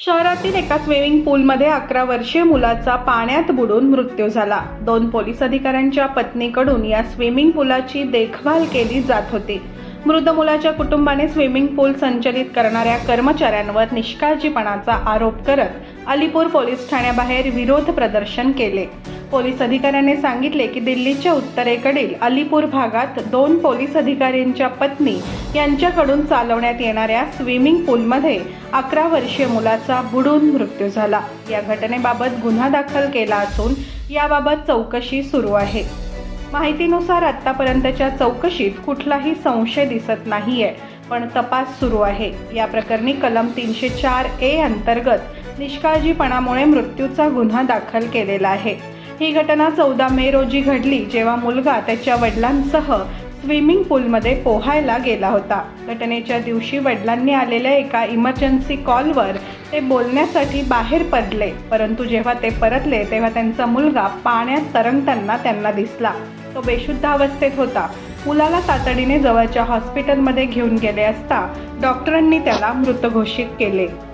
शहरातील एका स्विमिंग पूलमध्ये अकरा वर्षीय मुलाचा पाण्यात बुडून मृत्यू झाला. दोन पोलीस अधिकाऱ्यांच्या पत्नीकडून या स्विमिंग पूलाची देखभाल केली जात होती. मृत मुलाच्या कुटुंबाने स्विमिंग पूल संचलित करणाऱ्या कर्मचाऱ्यांवर निष्काळजीपणाचा आरोप करत अलीपूर पोलीस ठाण्याबाहेर विरोध प्रदर्शन केले. पोलीस अधिकाऱ्याने सांगितले की दिल्लीच्या उत्तरेकडील अलीपूर भागात दोन पोलीस अधिकाऱ्यांच्या पत्नी यांच्याकडून चालवण्यात येणाऱ्या स्विमिंग पूलमध्ये अकरा वर्षीय मुलाचा बुडून मृत्यू झाला. या घटनेबाबत गुन्हा दाखल केला असून याबाबत चौकशी सुरू आहे. माहितीनुसार आतापर्यंतच्या चौकशीत कुठलाही संशय दिसत नाहीये पण तपास सुरू आहे. या प्रकरणी कलम तीनशे चार ए अंतर्गत निष्काळजीपणामुळे मृत्यूचा गुन्हा दाखल केलेला आहे. ही घटना चौदा मे रोजी घडली जेव्हा मुलगा त्याच्या वडिलांसह स्विमिंग पूलमध्ये पोहायला गेला होता. घटनेच्या दिवशी वडिलांनी आलेल्या एका इमर्जन्सी कॉलवर ते बोलण्यासाठी बाहेर पडले. परंतु जेव्हा ते परतले तेव्हा त्यांचा मुलगा पाण्यात तरंगताना त्यांना दिसला. तो बेशुद्ध अवस्थेत होता. मुलाला तातडीने जवळच्या हॉस्पिटलमध्ये घेऊन गेले असता डॉक्टरांनी त्याला मृत घोषित केले.